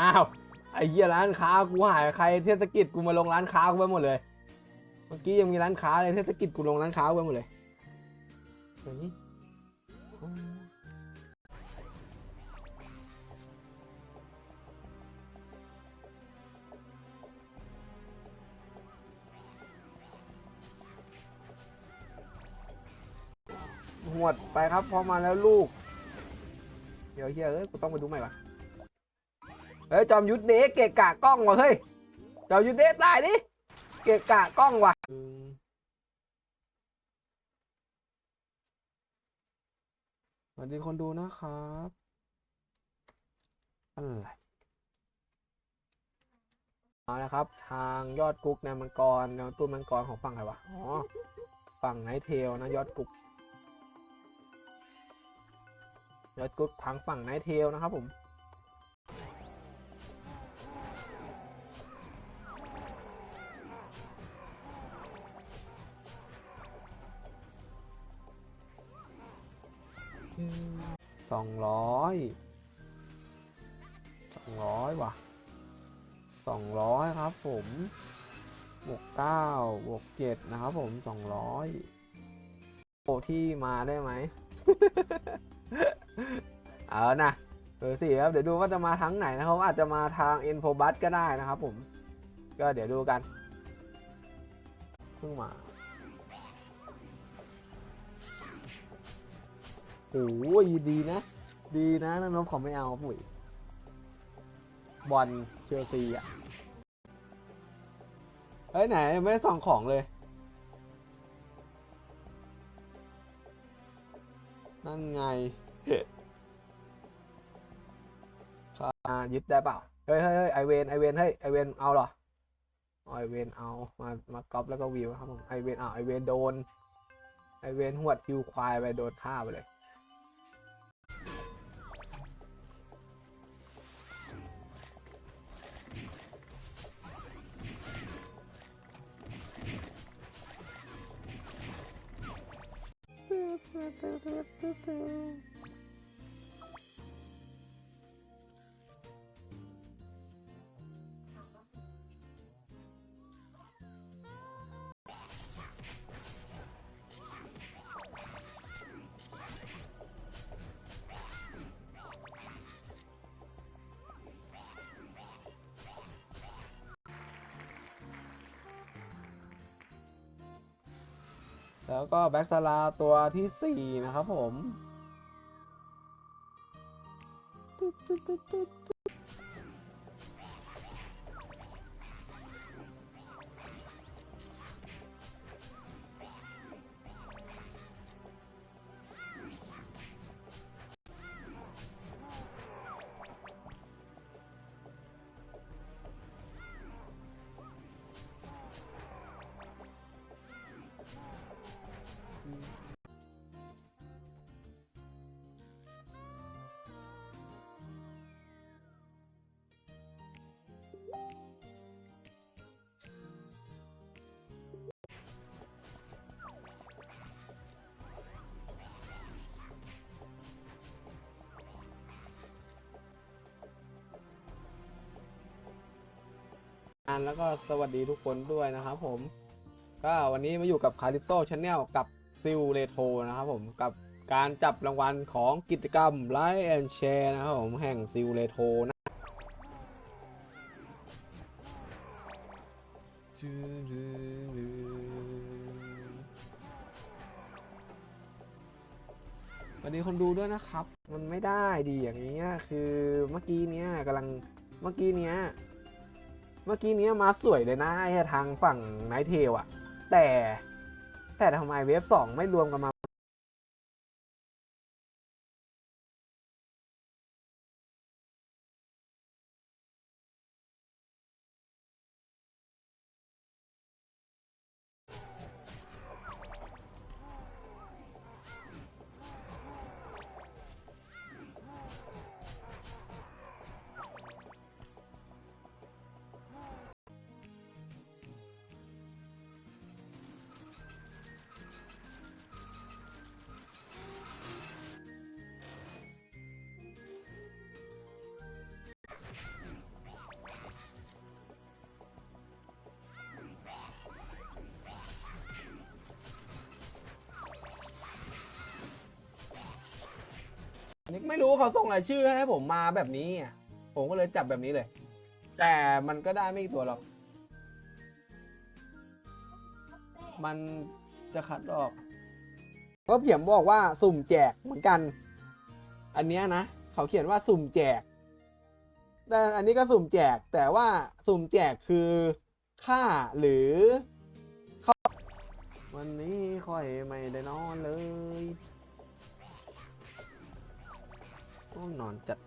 อ้าวไอ้เหี้ยร้านค้ากูหายใครเทศกิจกูมาลงร้านค้ากูไปหมดเลย เมื่อกี้ยังมีร้านค้าเลยเทศกิจกูลงร้านค้ากูไปหมดเลยหวดไปครับพอมาแล้วลูก เดี๋ยวเฮียเอ้ยกูต้องไปดูใหม่ก่อน เฮ้ยจอมยุทธเดะเกะกะกล้องว่ะเฮ้ยจอมยุทธเดะตายดิเกะกะกล้องว่ะสวัสดีคนดูนะครับอะไรเอาละครับ ทางยอดกุ๊กแนวมังกรแนวตู้มังกรของฝั่งไหนวะอ๋อฝั่งไหนเทลนะยอดกุ๊กยอดกุ๊กทางฝั่งไหนเทลนะครับผม ผมบวกเก้าบวกเจ็ดนะครับผมสองร้อยโอที่มาได้ไหม เอานะเออสิครับ เดี๋ยวดูว่าจะมาทั้งไหนนะครับ อาจจะมาทาง i n f o b u s ก็ได้นะครับผม ก็เดี๋ยวดูกัน เพิ่งมาโอ้ยดีนะ ดีนะน้องๆเขาไม่เอาปุ๋ยบอลเชลซีอะ เฮ้ยไหนไม่ส่องของเลย นั่นไงอ่ายึดได้เปล่าเฮ้ยเฮ้ยเฮ้ยไอเวนไอเวนเฮ้ยไอเวนเอาเหรอไอเวนเอามามาก๊อปแล้วก็วิวครับผมไอเวนเอาไอเวนโดน ไอเวนหวดฮิวควายไปโดนท่าไปเลย boo boo boo boo. แล้วก็แบ็กซาราตัวที่สี่นะครับผม อันแล้วก็สวัสดีทุกคนด้วยนะครับผม ก็วันนี้มาอยู่กับคาริ p โซช n แนลกับซิลเ t โทนะครับผมกับการจับรางวัลของกิจกรรมไลฟ์แอนแชร์นะครับผมแห่งซิลเ t โทนะสวัสดีคนดูด้วยนะครับ มันไม่ได้ดีอย่างนี้คือเมื่อกี้เนี้ยกำลังเมื่อกี้เนี้ย เมื่อกี้นี้มาสวยเลยนะไอ้ทางฝั่งไนท์เทลอะแต่แต่ทำไมเวฟสองไม่รวมกันมา ไม่รู้เขาส่งรายชื่อให้ผมมาแบบนี้อะผมก็เลยจับแบบนี้เลย แต่มันก็ได้ไม่กี่ตัวหรอก มันจะคัดออก ก็เขียนบอกว่าสุ่มแจกเหมือนกัน อันเนี้ยนะเขาเขียนว่าสุ่มแจก แต่อันนี้ก็สุ่มแจก แต่ว่าสุ่มแจกคือค่าหรือเขาวันนี้ค่อยไม่ได้นอนเลย ต้องนอนจัด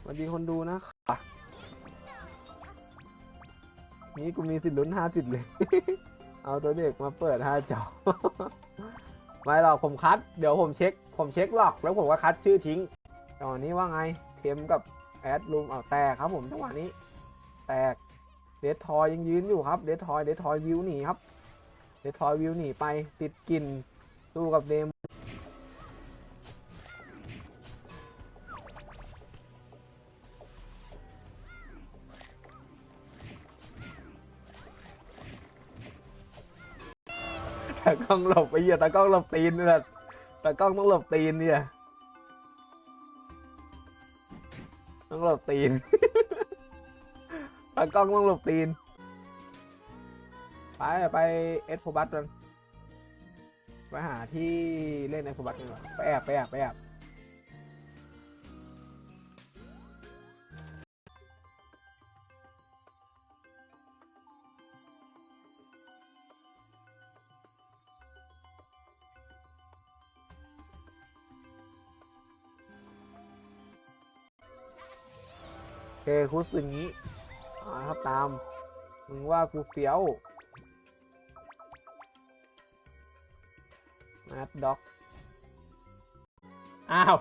สวัสดีคนดูนะครับนี่กูมีสิทธิ์ลุ้นห้าสิทธิ์เลย เอาตัวเด็กมาเปิดห้าจอไม่หรอกผมคัด เดี๋ยวผมเช็ค ผมเช็คหลอก แล้วผมก็คัดชื่อทิ้งจังหวะนี้ว่าไง เทมกับแอดลุมเอาแตกครับผมจังหวะนี้ แตก เดททอยยังยืนอยู่ครับ เดททอย เดททอยวิวหนีครับ เดททอยวิวหนีไป ติดกลินสู้กับเดม กล้องหลบไปเหี้ยตากล้องหลบตีนเนี่ยตากล้องต้องหลบตีนเนี่ยต้องหลบตีนตากล้องต้องหลบตีน ไปไปเอสโฟบัสกันไปหาที่เล่นเอสโฟบัสกันก่อนไปแอบไปแอบไปแอบ เคคุสอย่างนี้อ่าครับตาม มึงว่ากูเฟี้ยวแมดด็อก อ้าว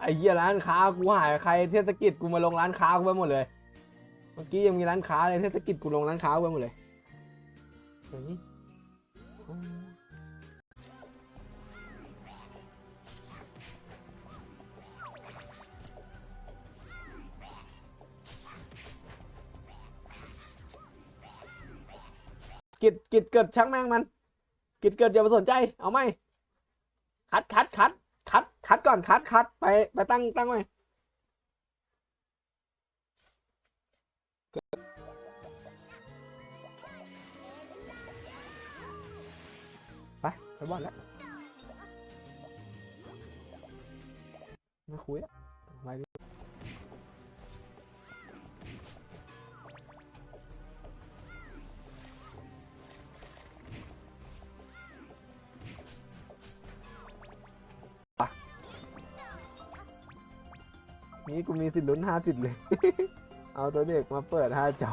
ไอ้เหี้ยร้านค้ากูหายใครเทศกิจกูมาลงร้านค้ากูไปหมดเลย เมื่อกี้ยังมีร้านค้าเลยเทศกิจกูลงร้านค้ากูไปหมดเลยเดี๋ย กิจกิจเกิดช่างแม่งมัน กิจเกิดอย่าไปสนใจ เอาไหมคัดคัดคัดคัดคัดก่อนคัดคัดไปไปตั้งตั้งไว้ไปไปบอลแล้วไม่คุยอะ นี่กูมีสิทธิ์ลุ้นห้าสิทธิ์เลย เอาตัวเด็กมาเปิดห้าจอ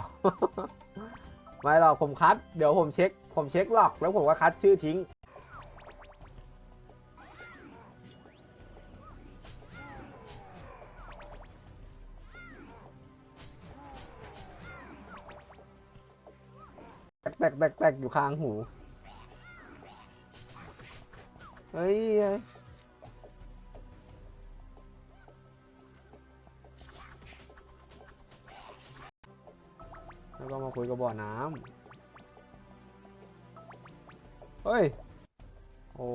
ไม่หรอกผมคัด เดี๋ยวผมเช็ค ผมเช็คหลอก แล้วผมก็คัดชื่อทิ้ง แตกแตกแตกแตกอยู่ข้างหู เฮ้ย ก็บบ่อน้ำเฮ้ย โอ้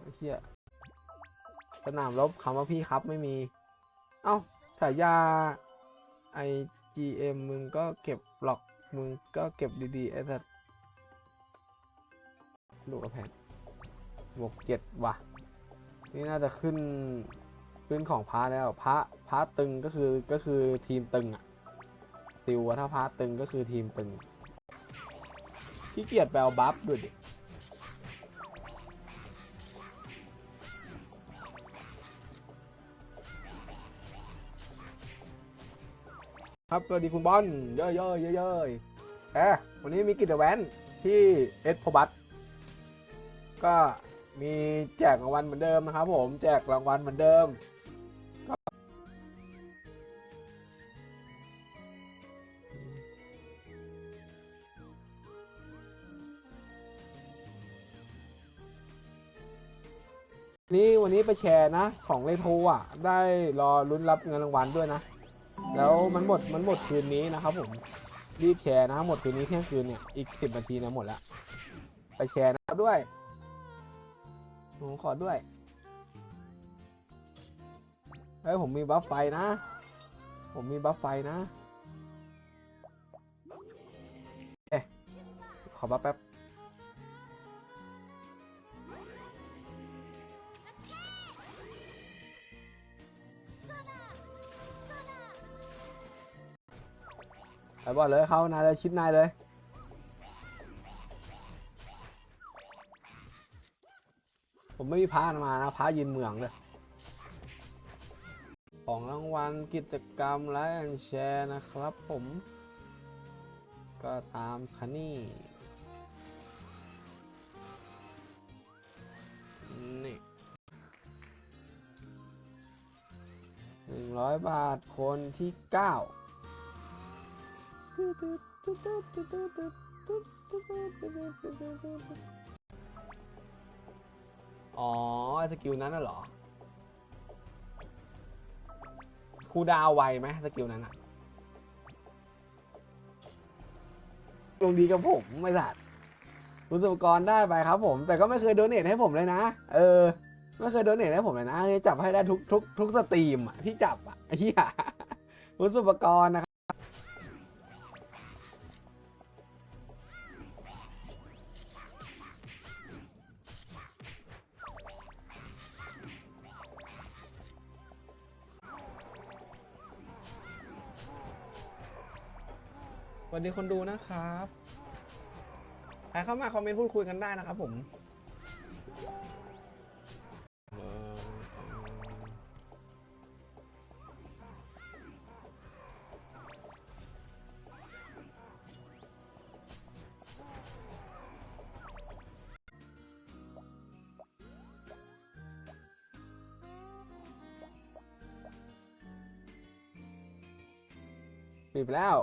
ไอ้เชี่ยสนามรบคำว่าพี่ครับไม่มี เอ้าฉายาไอ GM มึงก็เก็บหลอกมึงก็เก็บดีๆไอ้สัสลูกกระแพงบวกเจ็ดว่ะ นี่น่าจะขึ้น ขึ้นของพระแล้วพระพระตึงก็คือก็คือทีมตึงอะติวว่าถ้าพระตึงก็คือทีมตึงขี้เกียจไปเอาบัฟด้วยดิครับสวัสดีคุณบอลเย้ยเย้ยเย้ยเย้ยแอะวันนี้มีกิจแวนที่เอสโพบัตก็มีแจกรางวัลเหมือนเดิมนะครับผมแจกรางวัลเหมือนเดิม ไปแชร์นะ ของเลโทอะ ได้รอลุ้นรับเงินรางวัลด้วยนะ แล้วมันหมดมันหมดคืนนี้นะครับผมรีบแชร์นะหมดคืนนี้เที่ยงคืนเนี่ยอีกสิบนาทีนะหมดแล้วไปแชร์นะครับด้วยผมขอด้วยเฮ้ยผมมีบัฟไฟนะ ผมมีบัฟไฟนะเอ๊ะขอบัฟแป๊บ ไปบอลเลยเข้านายเลยชิดนายเลยผมไม่มีพามานะพายืนเมืองเลย ของรางวัลกิจกรรมไลค์แอนแชร์นะครับผม ก็ตามคันนี่นี่หนึ่งร้อยบาทคนที่เก้า อ๋อสกิลนั้นน่ะเหรอครูดาวไวไหมสกิลนั้นอะลงดีกับผมไม่สัตว์คุณสุปกรณ์ได้ไปครับผม แต่ก็ไม่เคยโดเนทให้ผมเลยนะ เออ ไม่เคยโดเนทให้ผมเลยนะ จับให้ได้ทุกทุกทุกสตรีมที่จับอะอ้เหี้ยคุณสุปกรณ์นะครับ ดีคนดูนะครับใครเข้ามาคอมเมนต์พูดคุยกันได้นะครับผมปิดแล้ว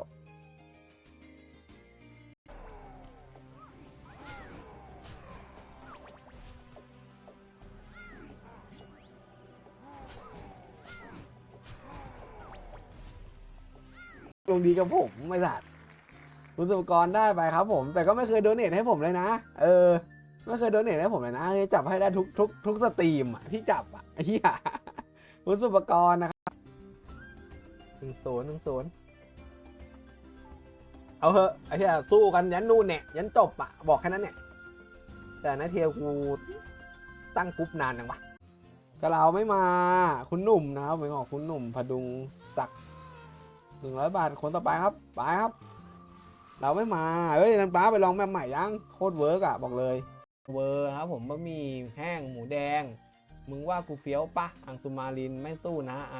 งดีกับผมไม่สัตว์คุณสุปกรณ์ได้ไปครับ ผม แต่ก็ไม่เคยโดเนทให้ผมเลยนะ เออ ไม่เคยโดเนทให้ผมเลยนะ จับให้ได้ทุกทุกทุกสตรีมที่จับอะไอ้เหี้ยคุณสุปกรณ์นะครับหนึ่งศูนย์หนึ่งศูนย์เอาเถอะไอ้เหี้ยสู้กันยันนู่นเนี่ยยันจบอะบอกแค่นั้นเนี่ย แต่นาเทียกูตั้งกรุ๊ปนานยังวะก็เราไม่มา คุณหนุ่มนะครับเป็นของคุณหนุ่มพดุงศักดิ์ หนึ่งร้อยบาทคนต่อไปครับไปครับ เราไม่มาเอ้ยนันป้าไปลองแบบใหม่ยังโคตรเวิร์กอะบอกเลย เวอร์ครับผมบะหมี่แห้งหมูแดง มึงว่ากูเฟี้ยวปะอังสุมารินไม่สู้นะไอ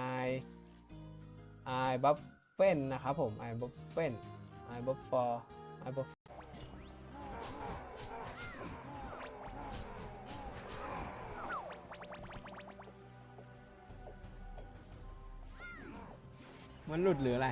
ไอบัฟเฟนนะครับผมไอบัฟเฟนไอบัฟฟอไอบัฟ มันหลุดหรืออะไร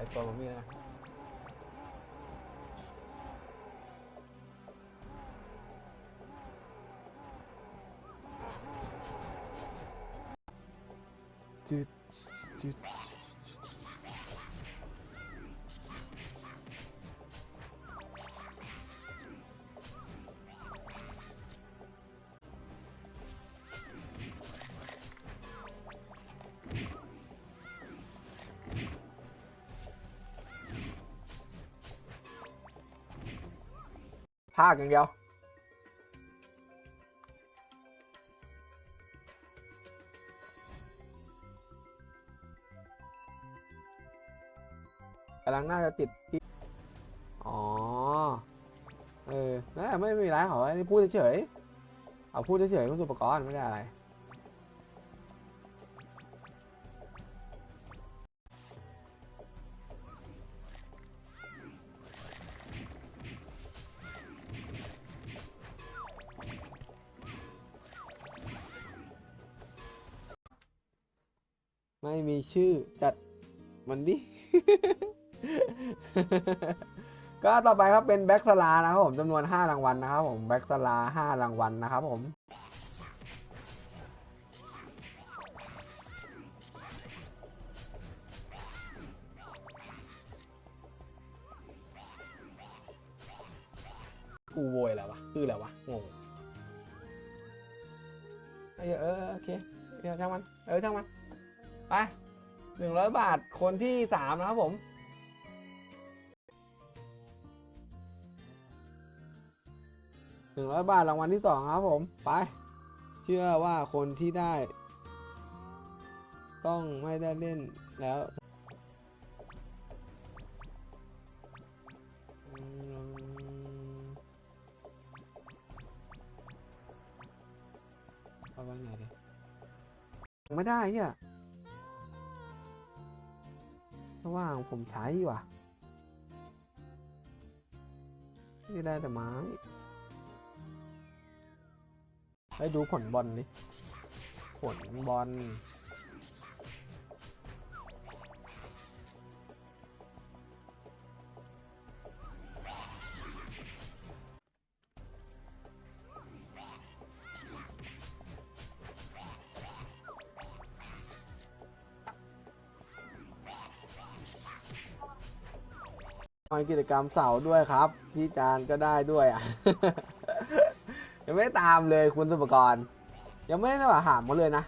ไอตัวผมมีนะจุดจุด ภาคอย่างเดียว กำลังน่าจะติดที่ อ๋อ เออนั่นแหละไม่ไม่มีไรขออันนี้พูดเฉยๆเอาพูดเฉยๆคุณสุปกรณ์ไม่ได้อะไร ไม่มีชื่อจัดมันดิ ก็ต่อไปครับเป็นแบ็กสลานะครับผมจำนวน 5 รางวัลนะครับผมแบ็กสลา5รางวัลนะครับผมกูโวยอะไรวะคืออะไรวะงงเออเออโอเคเดี๋ยวช่างมัน เออช่างมัน ไปหนึ่งร้อยบาทคนที่สามนะครับผม หนึ่งร้อยบาทรางวัลที่สองครับผม ไป เชื่อว่าคนที่ได้ ต้องไม่ได้เล่นแล้วเอาไว้ไหนดิไม่ได้เนี่ย เพราะว่างผมใช้ว่ะนี่ได้แต่ไม้ไปดูผลบอลนี่ผลบอล ทำกิจกรรมเสาร์ด้วยครับ พี่จานก็ได้ด้วยอะ ยังไม่ตามเลยคุณสุปกรณ์ยังไม่ได้ว่าหามมาเลยนะ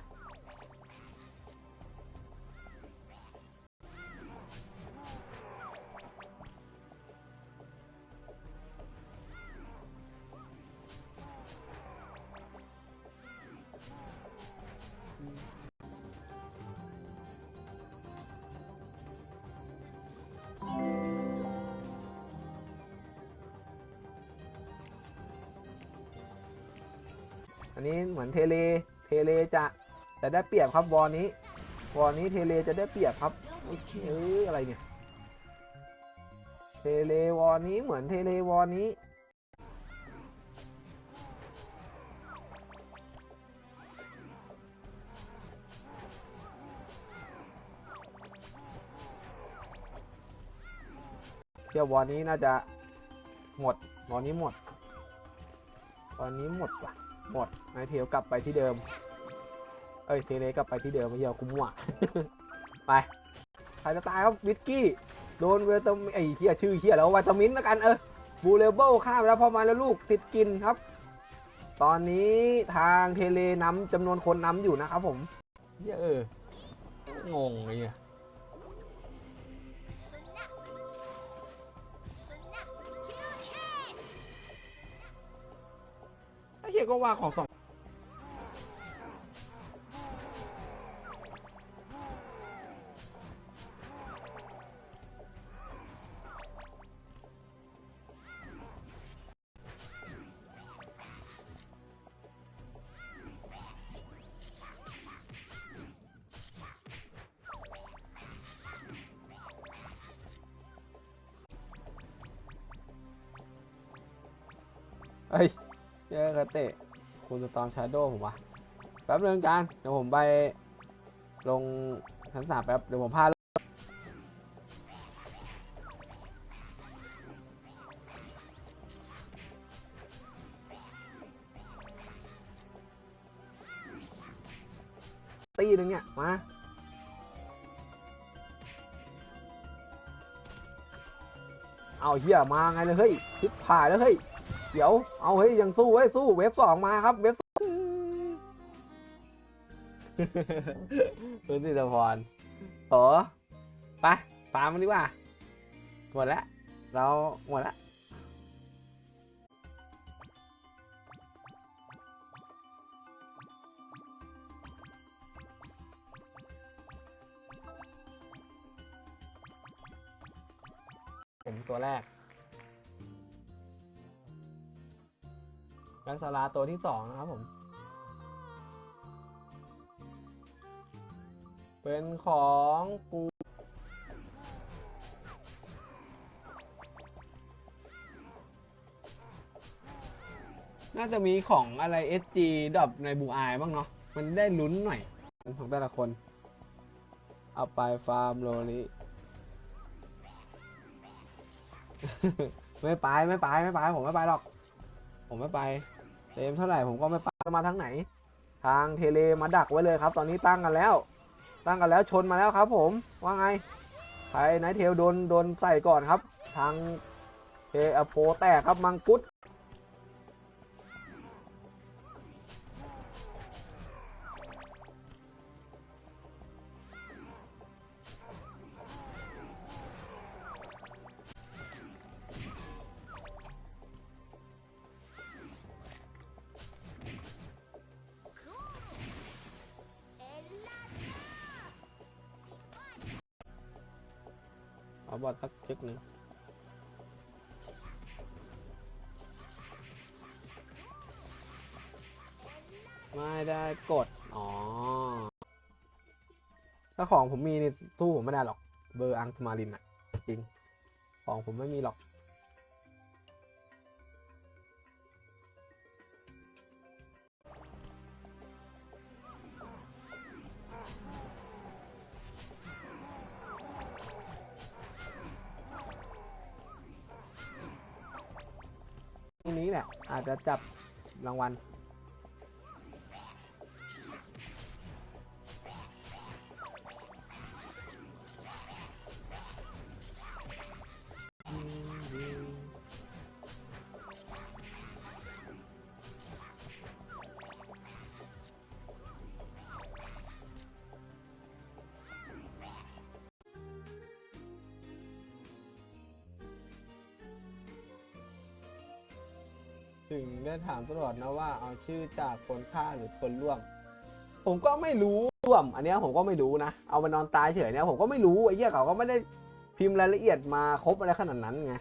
มือนเทเล เทเลจะจะได้เปรียบครับวอลนี้ วอลนี้เทเลจะได้เปรียบครับไอ้เอ้ยอะไรเนี่ย เทเลวอลนี้เหมือนเทเลวอลนี้เที่ยววอลนี้น่าจะหมดวอลนี้หมดวอลนี้หมดว่ะ หมดนายเทลกลับไปที่เดิม เอ้ยเทเลกลับไปที่เดิมไม่เหี่ยวคุ้มว่ะไปใครจะตายครับวิสกี้โดนเวตามินไอ้เฮียชื่อเฮียแล้ววิตามินแล้วกันเออบูเลเบิลข้ามไปแล้วพอมาแล้วลูกติดกินครับ ตอนนี้ทางเทเลนำจำนวนคนนำอยู่นะครับผมเหี้ยเอองงอ้เหี้ยอ้เก็ว่าของสอง ตอมชาร์โดผมวะแป๊บนึงการเดี๋ยวผมไปลงชั้นสามแป๊บเดี๋ยวผมพาตีหนึงเนี่ย มาเอาเหี้ยมาไงเลยเฮ้ยทิพผ่ายแล้วเฮ้ย เดี๋ยว เอาเฮ้ยยังสู้เว้ยสู้เว็บสองมาครับเว็บ คุณสิทธพรโอไปฟาร์มมันดีกว่า หมดแล้วเราหมดแล้วตัวแรกแบ็กซาราตัวที่สองนะครับผม เป็นของปูน่าจะมีของอะไร SG ดรอปในบูอายบ้างเนาะ มันได้ลุ้นหน่อย ของแต่ละคน เอาไปฟาร์มโรลิไม่ไปไม่ไปไม่ไป ผมไม่ไปหรอก ผมไม่ไปเต็มเท่าไหร่ผมก็ไม่ไป มาทางไหน ทางเทเลมาดักไว้เลยครับ ตอนนี้ตั้งกันแล้ว ตั้งกันแล้วชนมาแล้วครับ ผมว่าไงใครไนเทลโดนโดนใส่ก่อนครับ ทางเทอโพแตกครับมังกุด ไม่ได้กด อ๋อ ถ้าของผมมีนี่สู้ผมไม่ได้หรอก เบอร์อังสมารินอะจริง ของผมไม่มีหรอกตรงนี้แหละอาจจะจับรางวัล ถึงได้ถามตลอดนะว่าเอาชื่อจากคนฆ่าหรือคนร่วม ผมก็ไม่รู้ร่วม อันเนี้ยผมก็ไม่รู้นะ เอาไปนอนตายเฉยเนี่ยผมก็ไม่รู้ไอ้เหี้ยเขาก็ไม่ได้พิมพ์รายละเอียดมาครบอะไรขนาดนั้นไง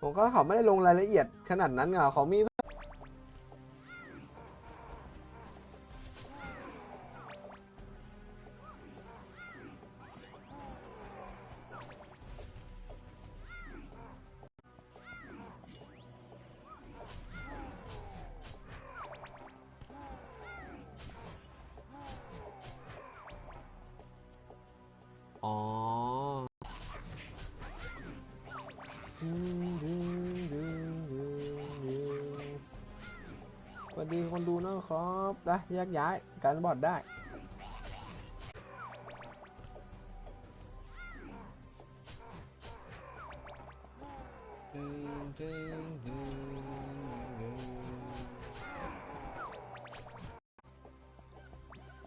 ผมก็เขาไม่ได้ลงรายละเอียดขนาดนั้นไงเขามี แยกย้ายการบอดได้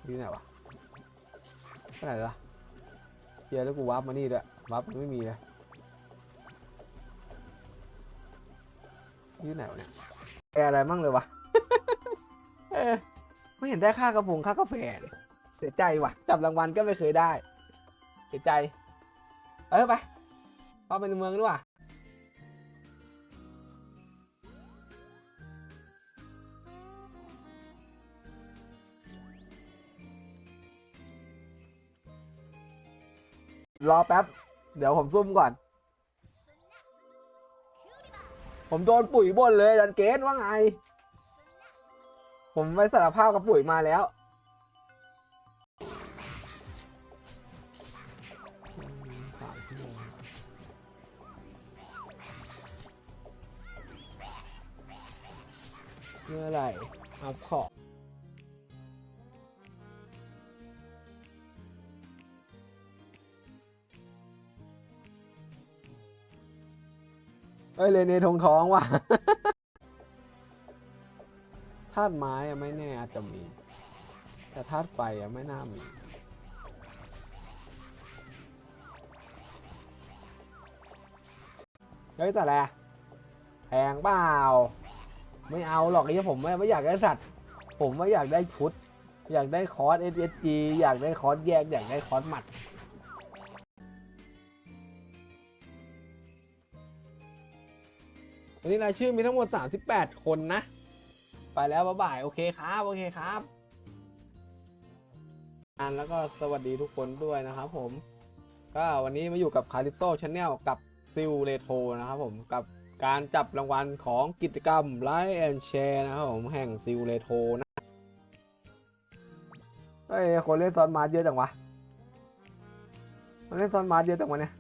อยู่ไหนวะไปไหนล่ะเฮียแล้วกูวาร์ปมานี่ด้วยวาร์ปมันไม่มีเลยอยู่ไหนวะเนี่ยแกอะไรมั่งเลยวะ เออ ไม่เห็นได้ค่ากระพงค่ากาแฟเลยเสียใจว่ะ จับรางวัลก็ไม่เคยได้ เสียใจ เออไปเข้าไปในเมืองดีกว่ารอแป๊บ เดี๋ยวผมซุ่มก่อน ผมโดนปุ๋ยบนเลยดันเกตว่าไง ผมไปสารภาพกับปุ๋ยมาแล้ว เมื่อไหร่อัพของเอ้ยเลเนทงท้องว่ะ ธาตุไม้อะไม่แน่อาจจะมี แต่ธาตุไฟอะไม่น่ามีเฮ้ยแต่แหละแพงเปล่า ไม่เอาหรอกไอ้ผมไม่ไม่อยากได้สัตว์ ผมไม่อยากได้ชุด อยากได้คอร์สเอสจีอยากได้คอร์สแยก อยากได้คอร์สหมัดวันนี้รายชื่อมีทั้งหมด 38 คนนะ ไปแล้วบ๊ายบาย โอเคครับ โอเคครับอ่านแล้วก็สวัสดีทุกคนด้วยนะครับผม ก็วันนี้มาอยู่กับคาริปโซชาแนลกับซิลเรโทนะครับผมกับการจับรางวัลของกิจกรรมไลฟ์แอนแชร์นะครับผมแห่งซิลเรโทนะเฮ้ยคนเล่นซอนมาร์เยอะจังวะคนเล่นซอนมาร์เยอะจังวะเนี่ย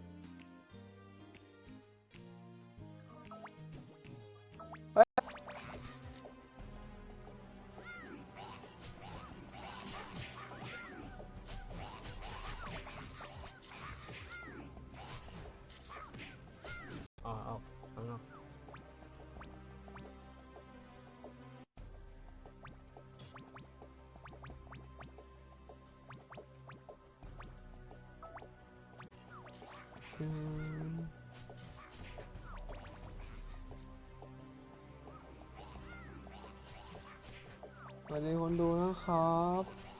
วัสดีคนดูนะครับ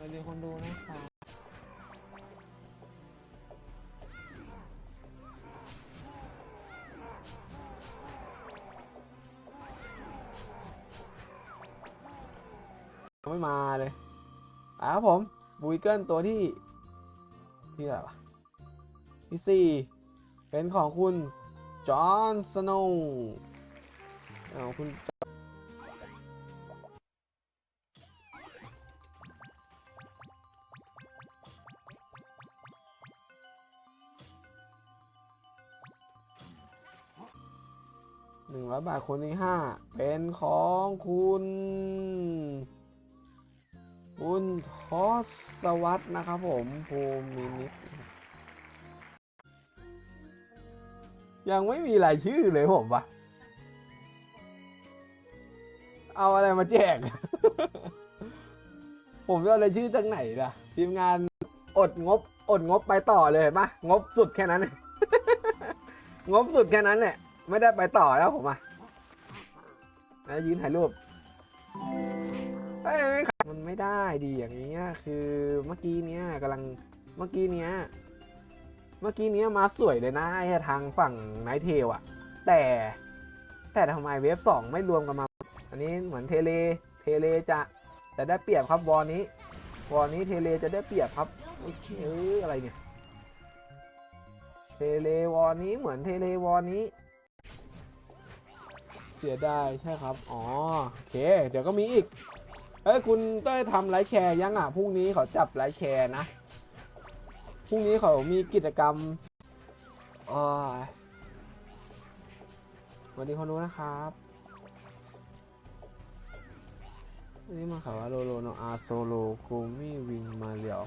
สวัสดีคนดูนะครับไม่มาเลยอะครับผมบูเกิลตัวที่ที่อะไรวะที่สี่เป็นของคุณ จอห์นสโนว์เอาคุณ อยบาทคนที่ห้าเป็นของคุณ คุณทศวรรษนะครับผมภูมินิตยังไม่มีรายชื่อเลยผมปะเอาอะไรมาแจก ผมจะเอารายชื่อจากไหนล่ะ ทีมงานอดงบ อดงบไปต่อเลยเห็นปะงบสุดแค่นั้น งบสุดแค่นั้นเนี่ยไม่ได้ไปต่อแล้วผมอะ นะยืนถ่ายรูปเอ้ยไม่ขับมันไม่ได้ดีอย่างเงี้ยคือเมื่อกี้เนี้ยกำลังเมื่อกี้เนี้ยเมื่อกี้เนี้ยมาสวยเลยนะไอ้ทางฝั่งไนท์เทลอะแต่แต่ทำไมเวฟสองไม่รวมกันมา อันนี้เหมือนเทเลเทเลจะแต่ได้เปรียบครับวอลนี้วอลนี้เทเลจะได้เปรียบครับไอ้เอ้ยอะไรเนี่ยเทเลวอลนี้เหมือนเทเลวอลนี้ เสียดายใช่ครับ อ๋อ โอเค เดี๋ยวก็มีอีก เอ้ย คุณเต้ยทำไลฟ์แชร์ยังอะ พรุ่งนี้เขาจับไลฟ์แชร์นะ พรุ่งนี้เขามีกิจกรรมอ๋อสวัสดีคนรู้นะครับนนี้มาข่าวว่าโลโลโนอาโซโลโกมี่วิงมาเรียว